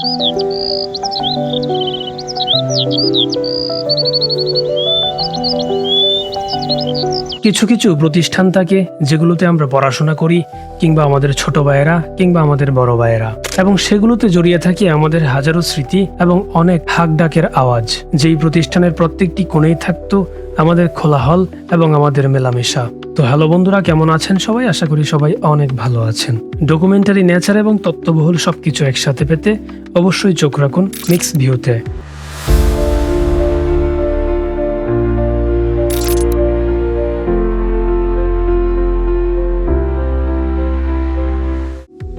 কিছু কিছু প্রতিষ্ঠান থাকে যেগুলোতে আমরা পড়াশোনা করি, কিংবা আমাদের ছোট ভাইয়েরা, কিংবা আমাদের বড় ভাইয়েরা। এবং সেগুলোতে জড়িয়ে থাকে আমাদের হাজারো স্মৃতি এবং অনেক হাক ডাকের আওয়াজ। যেই প্রতিষ্ঠানের প্রত্যেকটি কোণেই থাকতো আমাদের খোলা হল এবং আমাদের মেলামেশা। তো হ্যালো বন্ধুরা, কেমন আছেন সবাই? আশা করি সবাই অনেক ভালো আছেন। ডকুমেন্টারি নেচার এবং তত্ত্ববহুল সবকিছু একসাথে পেতে অবশ্যই চোখ রাখুন মিক্স ভিউতে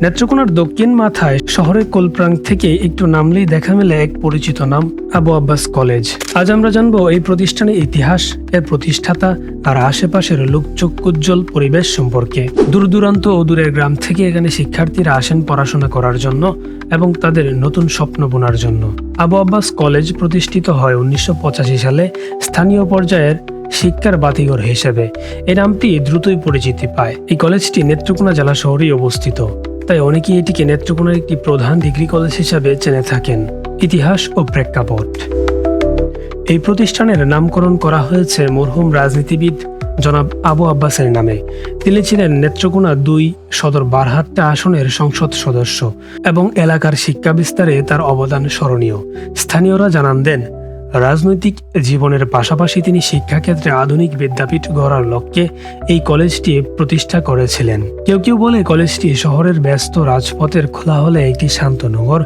নেত্রকোনার দক্ষিণ মাথায় শহরের কোলপ্রাং থেকে একটু নামলেই দেখা মেলে এক পরিচিত নাম, আবু আব্বাস কলেজ। আজ আমরা জানব এই প্রতিষ্ঠানের ইতিহাস, এর প্রতিষ্ঠাতা আর আশেপাশের লোকচক্ষুজ্জ্বল পরিবেশ সম্পর্কে। দূর দূরান্ত ও দূরের গ্রাম থেকে এখানে শিক্ষার্থীরা আসেন পড়াশোনা করার জন্য এবং তাদের নতুন স্বপ্ন বোনার জন্য। আবু আব্বাস কলেজ প্রতিষ্ঠিত হয় উনিশশো পঁচাশি সালে স্থানীয় পর্যায়ের শিক্ষার বাতিঘর হিসেবে। এই নামটি দ্রুতই পরিচিতি পায়। এই কলেজটি নেত্রকোনা জেলা শহরেই অবস্থিত। তাই অনেকেই এটিকে নেত্রকোনার একটি প্রধান ডিগ্রি কলেজ হিসাবে জেনে থাকেন। ইতিহাস ও প্রেক্ষাপট। এই প্রতিষ্ঠানের নামকরণ করা হয়েছে মরহুম রাজনীতিবিদ জনাব আবু আব্বাসের নামে। তিনি ছিলেন নেত্রকোনা দুই সদর বারহাট্টা আসনের সংসদ সদস্য এবং এলাকার শিক্ষা বিস্তারে তার অবদান স্মরণীয়। স্থানীয়রা জানান দেন রাজনৈতিক জীবনের পাশাপাশি তিনি শিক্ষাক্ষেত্রে আধুনিক বিদ্যাপীঠ গড়ার লক্ষ্যে এই কলেজটি প্রতিষ্ঠা করেছিলেন। কেউ কেউ বলে কলেজটি শহরের ব্যস্ত রাজপথের খোলা হলে একটি শান্ত নগর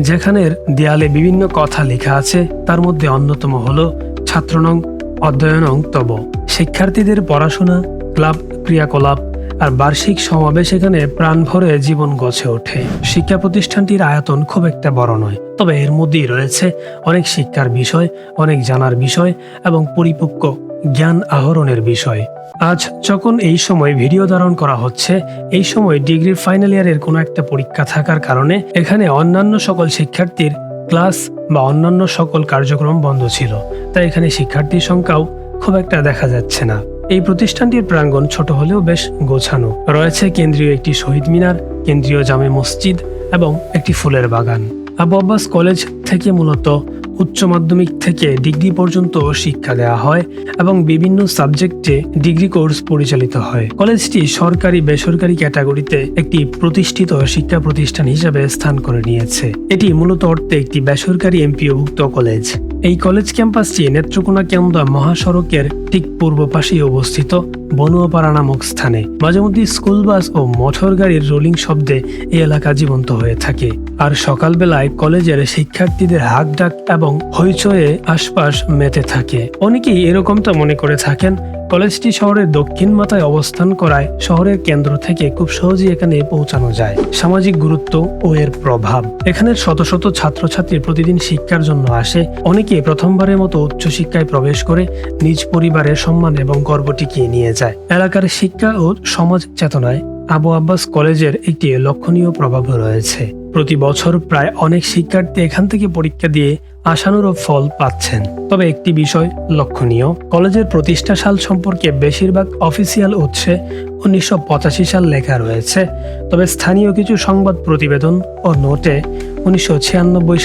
যেখানের দেয়ালে বিভিন্ন কথা লেখা আছে, তার মধ্যে অন্যতম হল ছাত্রনং, অধ্যয়নং, তব। শিক্ষার্থীদের পড়াশোনা, ক্লাব, ক্রিয়াকলাপ আর বার্ষিক সমাবেশ এখানে প্রাণ ভরে জীবন গছে ওঠে। শিক্ষা প্রতিষ্ঠানটির আয়তন খুব একটা বড় নয়, তবে এর মধ্যেই রয়েছে অনেক শিক্ষার বিষয়, অনেক জানার বিষয় এবং পরিপক্ক জ্ঞান আহরণের বিষয়। আজ যখন এই সময় ভিডিও ধারণ করা হচ্ছে, এই সময় ডিগ্রির ফাইনাল ইয়ারের কোনো একটা পরীক্ষা থাকার কারণে এখানে অন্যান্য সকল শিক্ষার্থীর ক্লাস বা অন্যান্য সকল কার্যক্রম বন্ধ ছিল, তাই এখানে শিক্ষার্থীর সংখ্যাও খুব একটা দেখা যাচ্ছে না। এই প্রতিষ্ঠানটির প্রাঙ্গণ ছোট হলেও বেশ গোছানো। রয়েছে কেন্দ্রীয় একটি শহীদ মিনার, কেন্দ্রীয় জামে মসজিদ এবং একটি ফুলের বাগান। আবু আব্বাস কলেজ থেকে মূলত উচ্চ মাধ্যমিক থেকে ডিগ্রি পর্যন্ত শিক্ষা দেওয়া হয় এবং বিভিন্ন সাবজেক্টে ডিগ্রি কোর্স পরিচালিত হয়। কলেজটি সরকারি বেসরকারি ক্যাটাগরিতে একটি প্রতিষ্ঠিত শিক্ষা প্রতিষ্ঠান হিসেবে স্থান করে নিয়েছে। এটি মূলত অর্থে একটি বেসরকারি এমপিওভুক্ত কলেজ। এই কলেজ ক্যাম্পাসটি নেত্রকোনা কেন্দ্র মহাসড়কের ঠিক পূর্ব পাশেই অবস্থিত বনুয়াপাড়া নামক স্থানে। মাঝে মধ্যে স্কুল বাস ও মোটর গাড়ির রোলিং শব্দে এই এলাকা জীবন্ত হয়ে থাকে। আর সকালবেলায় কলেজের শিক্ষার্থীদের হাক ডাক এবং হইচয়ে আশপাশ মেতে থাকে। অনেকেই এরকমটা মনে করে থাকেন কলেজটি শহরের দক্ষিণ মাথায় অবস্থান করায় শহরের কেন্দ্র থেকে খুব সহজেই এখানে পৌঁছানো যায়। সামাজিক গুরুত্ব ও এর প্রভাব। এখানের শত শত ছাত্রছাত্রী প্রতিদিন শিক্ষার জন্য আসে। অনেকে প্রথমবারের মতো উচ্চশিক্ষায় প্রবেশ করে নিজ পরিবারের সম্মান এবং গর্ব টিকিয়ে নিয়ে যায়। এলাকার শিক্ষা ও সমাজ চেতনায় আবু আব্বাস কলেজের একটি লক্ষণীয় প্রভাব রয়েছে। প্রতি বছর প্রায় অনেক শিক্ষার্থী এখান থেকে পরীক্ষা দিয়ে আশানুরূপ ফল পাচ্ছেন। তবে একটি বিষয় লক্ষণীয়, কলেজের প্রতিষ্ঠা সাল সম্পর্কে বেশিরভাগ অফিসিয়াল উৎসে উনিশশো পঁচাশি সাল লেখা রয়েছে। তবে স্থানীয় কিছু সংবাদ প্রতিবেদন ও নোটে উনিশশো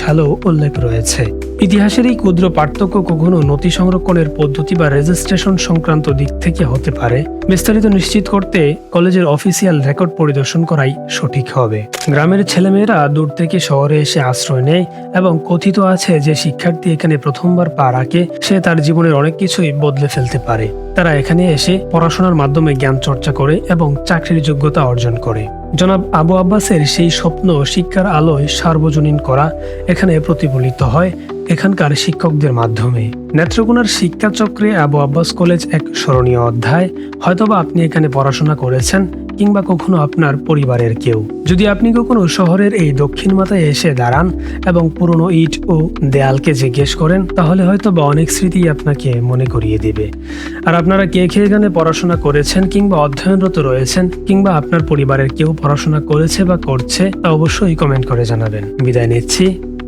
সালেও উল্লেখ রয়েছে। ইতিহাসের এই ক্ষুদ্র পার্থক্য কখনো নথি সংরক্ষণের পদ্ধতি বা রেজিস্ট্রেশন সংক্রান্ত দিক থেকে হতে পারে, বিস্তারিত নিশ্চিত করতে কলেজের অফিসিয়াল রেকর্ড পরিদর্শন করাই সঠিক হবে। গ্রামের ছেলেমেয়েরা দূর থেকে শহরে এসে আশ্রয় নেয় এবং কথিত আছে যে শিক্ষার্থী এখানে প্রথমবার পা রাখে, সে তার জীবনের অনেক কিছুই বদলে ফেলতে পারে। তারা এখানে এসে পড়াশোনার মাধ্যমে জ্ঞান চর্চা করে এবং চাকরির যোগ্যতা অর্জন করে। জনাব আবু আব্বাসের সেই স্বপ্ন শিক্ষার আলোয় সার্বজনীন করা এখানে প্রতিফলিত হয় এখানকার শিক্ষকদের মাধ্যমে। নেত্রকোনার শিক্ষা চক্রে আবু আব্বাস কলেজ এক স্মরণীয় অধ্যায়। হয়তোবা আপনি এখানে পড়াশোনা করেছেন, কিংবা কখনো আপনার পরিবারের কেউ। যদি আপনি কখনো শহরের এই দক্ষিণ মাথায় এসে দাঁড়ান এবং পুরনো ইট ও দেয়ালকে জিজ্ঞেস করেন, তাহলে হয়তো বা অনেক স্মৃতি আপনাকে মনে করিয়ে দিবে। আর আপনারা কে কে এখানে পড়াশোনা করেছেন, কিংবা অধ্যয়নরত রয়েছেন, কিংবা আপনার পরিবারের কেউ পড়াশোনা করেছে বা করছে, তা অবশ্যই কমেন্ট করে জানাবেন। বিদায় নিচ্ছি।